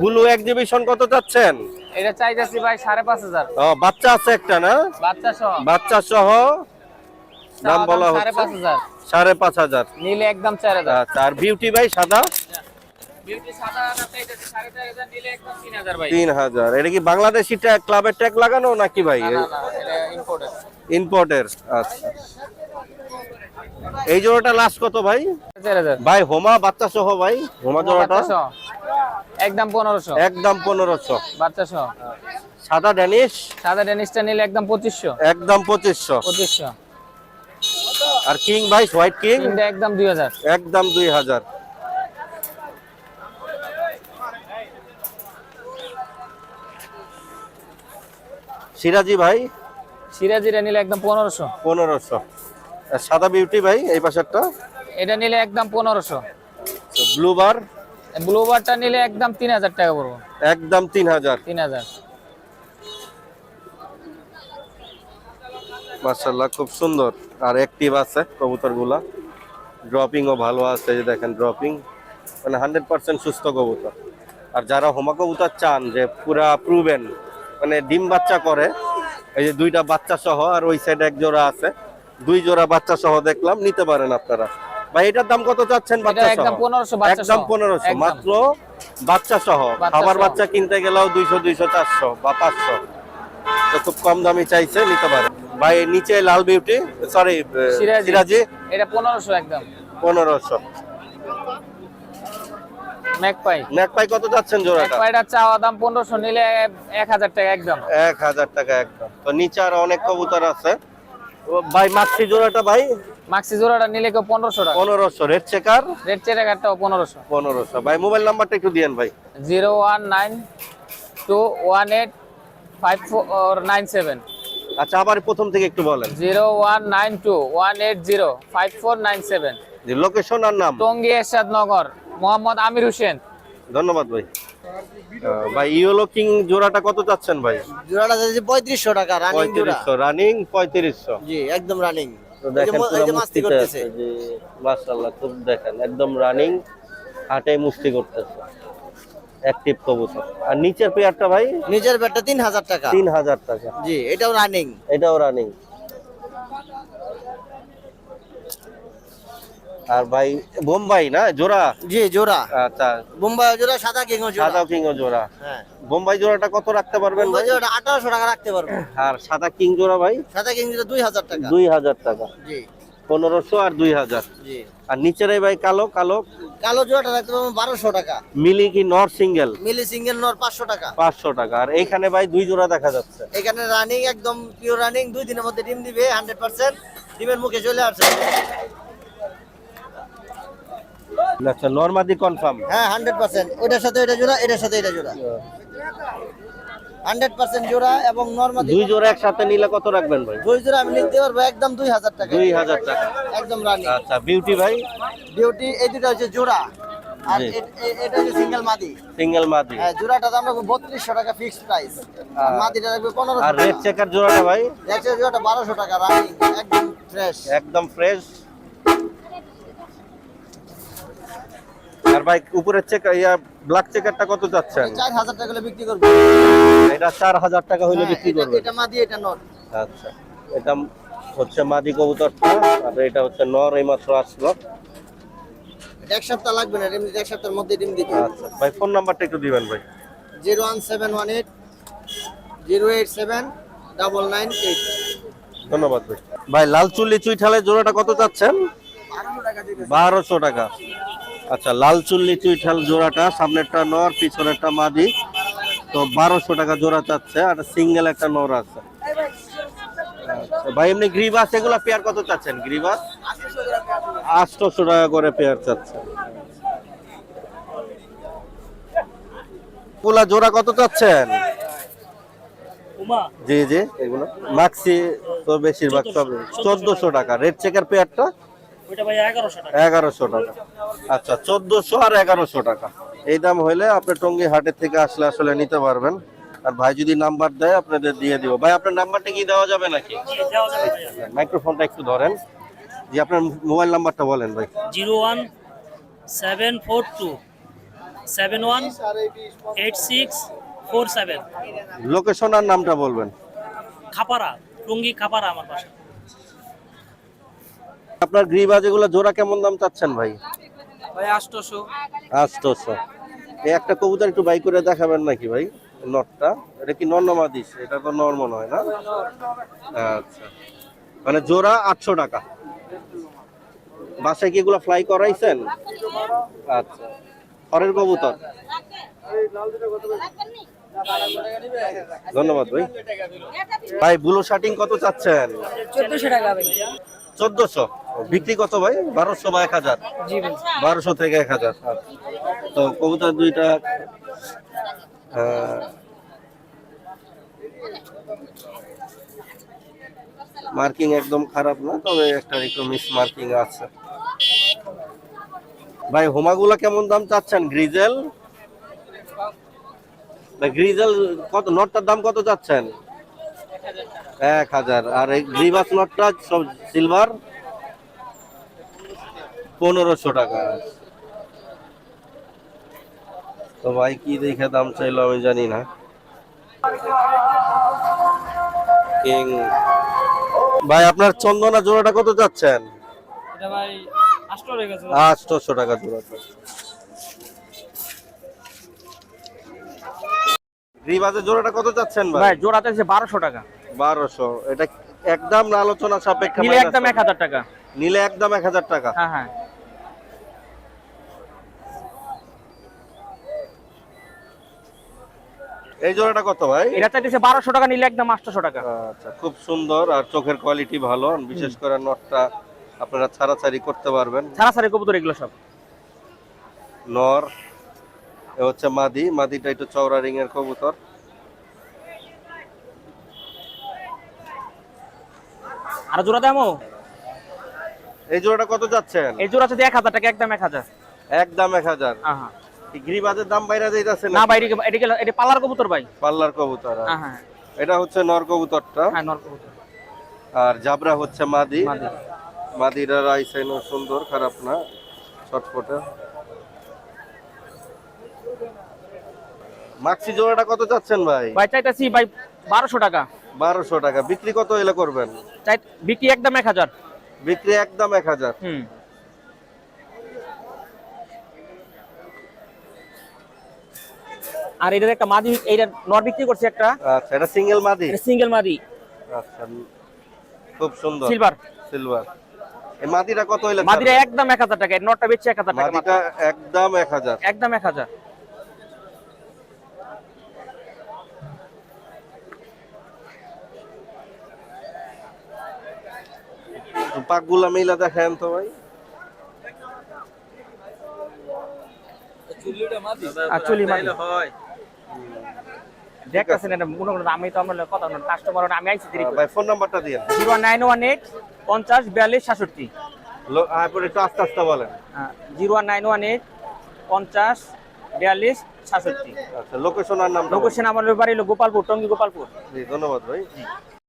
Blue exhibition কত চাচ্ছেন? এটা চাইতেছি ভাই সাড়ে পাঁচ হাজার। ও, বাচ্চা আছে একটা না? বাচ্চা সহ। বাচ্চা সহ? দাম বলা হচ্ছে। হাজার। সাড়ে পাঁচ হাজার। নিলে একদম চার হাজার। আচ্ছা আর বিউটি ভাই সাদা? বিউটি সাদা আদা চাইতেছি সাড়ে চার হাজার নিলে একদম তিন হাজার ভাই। তিন হাজার। এটা কি বাংলাদেশি ট্যাগ ক্লাবের ট্যাগ লাগানো নাকি ভাই? না না না এটা ইম্পোর্টেড ইম্পোর্টের আচ্ছা। এই জোড়াটা লাস্ট কত ভাই? চার হাজার। ভাই হোমা বাচ্চা সহ ভাই? হোমা জোড়াটা? একদম পনেরোশো। একদম পনেরোশো। বাচ্চা সহ সাদা ড্যানিশ? সাদা ডেনিসটা নিলে একদম পঁচিশশো। একদম পঁচিশশো। পঁচিশশো। আর কিং ভাই হোয়াইট কিং? তিনটা একদম দুই হাজার। একদম দুই হাজার। সিরাজি ভাই? সিরাজিরা নিলে একদম পনেরোশো। পনেরোশো। আর সাদা বিউটি ভাই এই পাশেরটা? এটা নিলে একদম পনেরোশো। ব্লু বার? ব্লু বারটা নিলে একদম তিন হাজার টাকা পড়ব। একদম তিন হাজার। তিন হাজার। খুব সুন্দর। আর অ্যাক্টিভ আছে কবুতরগুলা ড্রপিংও ভালো আছে যে দেখেন ড্রপিং মানে হান্ড্রেড পার্সেন্ট সুস্থ কবুতর। আর যারা হোমা কবুতর চান যে পুরা প্রুভেন মানে ডিম বাচ্চা করে এই যে দুইটা বাচ্চা সহ আর ওই সাইডে এক জোড়া আছে। দুই জোড়া বাচ্চা সহ দেখলাম নিতে পারেন আপনারা। ভাই এটার দাম কত চাচ্ছেন বাচ্চা একদম 1500 বাচ্চা একদম সহ। পনেরোশো একদম। মাত্র বাচ্চা সহ খাবার বাচ্চা কিনতে গেলেও দুইশো দুইশো চারশো বা পাঁচশো। তো খুব কম দামি চাইছে নিতে পারে। ভাই নিচে লাল বিউটি সরি সিরাজি। এটা পনেরোশো একদম। পনেরোশো। ম্যাকপাই। ম্যাকপাই কত যাচ্ছেন জোড়াটা? ম্যাকপাইটা চাওয়া দাম পনেরোশো নিলে এক হাজার টাকা একদম। এক হাজার টাকা একদম। তো নিচে আর অনেক কবুতর আছে। ভাই মাক্সি জোড়াটা ভাই? জোড়াটা নিলে কেউ পনেরোশো টাকা। পনেরোশো রেড চেকার রেড পনেরোশো। পনেরোশো। ভাই মোবাইল নাম্বারটা একটু দিয়েন ভাই। Zero one nine two one eight five four nine seven. আচ্ছা আবার প্রথম থেকে একটু বলেন। Zero one nine two one eight zero five four nine seven. যে লোকেশন আর নাম। টঙ্গী এরশাদ নগর মোহাম্মদ আমির হোসেন। ধন্যবাদ ভাই। ভাই ইয়েলো কিং জোড়াটা কত চাচ্ছেন ভাই? জোড়াটা যাচ্ছে পঁয়ত্রিশশো টাকা রানিং পঁয়ত্রিশশো রানিং পঁয়ত্রিশশো। জি একদম রানিং তো দেখেন পুরো মুষ্টিতে আছে যে মাশাআল্লাহ খুব দেখেন একদম রানিং হাটে মুষ্টি করতেছে। অ্যাক্টিভ কবুতর। আর নিচের পেয়ারটা ভাই নিজের পেয়ারটা তিন হাজার টাকা। তিন হাজার টাকা। জি এটাও রানিং এটাও রানিং আর ভাই বোম্বাই না? জোড়া? জি জোড়া। আচ্ছা। বোম্বাই জোড়া সাদা কিংও জোড়া। সাদা কিং জোড়া। হ্যাঁ। বোম্বাই জোড়াটা কত রাখতে পারবেন ভাই? জোড়াটা আঠারোশো টাকা রাখতে পারব। আর সাদা কিং জোড়া ভাই? সাদা কিং জোড়া দুই হাজার টাকা। দুই হাজার টাকা। জি। পনেরোশো আর দুই হাজার। জি। আর নিচের ভাই কালো কালো? কালো জোড়াটা রাখতে পারব বারোশো টাকা। মিলি কি নর সিঙ্গেল? মিলি সিঙ্গেল নর পাঁচশো টাকা। পাঁচশো টাকা। আর এইখানে ভাই দুই জোড়া দেখা যাচ্ছে। এখানে রানিং একদম পিওর রানিং দুই দিনের মধ্যে ডিম দিবে হান্ড্রেড পার্সেন্ট ডিমের মুখে চলে আসছে আচ্ছা নর্মাদি কনফার্ম হ্যাঁ হান্ড্রেড পার্সেন্ট ওইটার সাথে এটা জোড়া এটার সাথে এটা জোড়া। হান্ড্রেড পার্সেন্ট জোড়া এবং নর্মালি দুই জোড়া একসাথে নিলে কত রাখবেন ভাই? দুই জোড়া আমি নিতে পারব একদম দুই হাজার টাকা। দুই হাজার টাকা। একদম রানিং আচ্ছা বিউটি ভাই? ডিউটি এই দুটো হচ্ছে জোড়া। আর এটা হচ্ছে সিঙ্গেল মাদি। সিঙ্গেল মাদি। হ্যাঁ জোড়াটা দাম রাখব বত্রিশশো টাকা ফিক্সড প্রাইস আর মাদিটা রাখবে পনেরোশো আর রেড চেকার জোড়াটা ভাই? জোড়াটা বারোশো টাকা রানিং একদম ফ্রেশ একদম ফ্রেশ ভাই উপরের চেক ইয়া ব্ল্যাক চেকারটা কত চাচ্ছেন চার হাজার টাকা হলে বিক্রি করব। এটা চার হাজার টাকা হইলে হ্যাঁ, বিক্রি করবেন। এটা মাদি এটা নট আচ্ছা এটা হচ্ছে মাদি কবুতরটা আর এটা হচ্ছে নর এই মাত্র আসলো এক সপ্তাহ লাগবে না এমনি এক সপ্তাহের মধ্যে ডিম দিবে আচ্ছা ভাই ফোন নাম্বারটা একটু দিবেন ভাই। Zero one seven one eight zero eight seven double nine eight. ধন্যবাদ ভাই। ভাই লাল চুল্লি চুইঠালের জোড়াটা কত চাচ্ছেন? বারোশো টাকা। আচ্ছা লাল চুল্লি চুইঠাল জোড়াটা সামনেরটা নর পিছনেরটা মাদি। তো বারোশো টাকা জোড়া চাচ্ছে আর সিঙ্গেল একটা নর আছে। আচ্ছা, ভাই এমনি গ্রিবাস এগুলা পেয়ার কত চাচ্ছেন? গ্রিবাস? আটশোশো টাকা করে পেয়ার চাচ্ছে। পোলা জোড়া কত চাচ্ছেন? জি জি এগুলো। মাক্সি তো বেশিরভাগ সব চোদ্দশো টাকা। রেড চেকের পেয়ারটা? এগারোশো টাকা। আচ্ছা চোদ্দশো আর এগারোশো টাকা। এই দাম হইলে আপনি টঙ্গি হাটের থেকে আসলে আসলে নিতে পারবেন। আর ভাই যদি নাম্বার দেয় আপনাদের দিয়ে দিব। ভাই আপনার নাম্বারটা কি দেওয়া যাবে নাকি? মাইক্রোফোনটা একটু ধরেন। জি আপনার মোবাইল নাম্বারটা বলেন ভাই। Zero one seven four two seven one eight six four seven. Location আর নামটা বলবেন। খাপাড়া টুঙ্গি খাপাড়া আমার বাসা আপনার গ্রিবাজ এগুলো জোড়া কেমন দাম চাচ্ছেন ভাই? ভাই এই একটা কবুতর একটু বাই করে দেখাবেন নাকি ভাই? নটটা। এটা কি নর্নমা দিস এটা তো নর মনে হয় না? আচ্ছা। মানে জোড়া আটশো টাকা। বাসায় কি এগুলো ফ্লাই করাইছেন? আচ্ছা। হরের কবুতর। ধন্যবাদ ভাই। ভাই ব্লু শার্টিং কত চাচ্ছেন? চোদ্দশো টাকা ভাই। চোদ্দশো। বিক্রি কত ভাই বারোশো বা এক হাজার। বারোশো থেকে এক হাজার। তো কবুতর দুইটা মার্কিং একদম খারাপ না তবে একটা একটু মিস মার্কিং আছে। ভাই হোমাগুলা কেমন দাম চাচ্ছেন? গ্রিজেল? গ্রিজেল কত নটটার দাম কত চাচ্ছেন? এক হাজার। আর এই গ্রিবাস নটটা সব সিলভার পনেরোশো টাকা। তো ভাই কি দেখে দাম চাইলো আমি জানি না। কিং। ভাই আপনার চন্দনা জোড়াটা কত যাচ্ছেন টাকা জোড়াটা রিবাজের জোড়াটা কত যাচ্ছেন ভাই? জোড়াতে আছে বারোশো টাকা। বারোশো। এটা একদম না আলোচনা সাপেক্ষে নিলে একদম এক হাজার টাকা। নিলে একদম এক হাজার টাকা। হ্যাঁ হ্যাঁ। এই জোড়াটা কত ভাই? এটা চাইতেছে বারোশো টাকা নিলে একদম আটশোশো টাকা। আচ্ছা খুব সুন্দর আর চোখের কোয়ালিটি ভালো। বিশেষ করে নটটা আপনারা ছাড়াছাড়ি করতে পারবেন। সারি কবুতর এগুলো সব। নর এ হচ্ছে মাদি। মাদিটা একটু চওড়া রিং এর কবুতর। আর জোড়া দামও এই জোড়াটা কত যাচ্ছেন? এই জোড়া যদি এক হাজার টাকা একদম এক হাজার। একদম এক হাজার। হ্যাঁ হ্যাঁ। গিরিবাজের দাম বাইরে যাইতেছে না এদিকে এদিকে এটা পালার কবুতর ভাই। পাল্লার কবুতর হ্যাঁ হ্যাঁ। এটা হচ্ছে নর কবুতরটা। হ্যাঁ নর কবুতর। আর জাবরা হচ্ছে মাদি। মাদি। মাদিরা আইসাইন সুন্দর খারাপ না ছটফটে। মাক্সি জোড়াটা কত চাচ্ছেন ভাই? ভাই চাইতেছি ভাই বারোশো টাকা। বারোশো টাকা। বিক্রি কত এলে করবেন? চাই বিক্রি একদম এক হাজার। বিক্রি একদম এক হাজার। হুম। আর এটার একটা মাদি এইটা নর বিক্রি করছে একটা। আচ্ছা এটা সিঙ্গেল মাদি? সিঙ্গেল মাদি। আচ্ছা খুব সুন্দর। সিলভার সিলভার এই মাদিটা কত হইলে মাদিরা ছাড়বেন? একদম এক হাজার টাকা এর নটটা বেচছে এক হাজার টাকা মাদিটা একদম এক হাজার। একদম এক হাজার। পাকগুলা মিলা দেখেন তো ভাই। চুলি মাদি? দেখতেছেন এটা কোনো কোনো আমি তো আমরা কথা কাস্টমার আমি আইছি দেরি ভাই ফোন নাম্বারটা দিয়ে। জিরো নাইন ওয়ান এইট পঞ্চাশ বিয়াল্লিশ সাতষট্টি তারপর একটু আস্তে আস্তে বলেন। জিরো নাইন ওয়ান এইট পঞ্চাশ বিয়াল্লিশ সাতষট্টি আচ্ছা লোকেশন আর নাম লোকেশন আমার বাড়ি হলো গোপালপুর টঙ্গী গোপালপুর। ধন্যবাদ ভাই।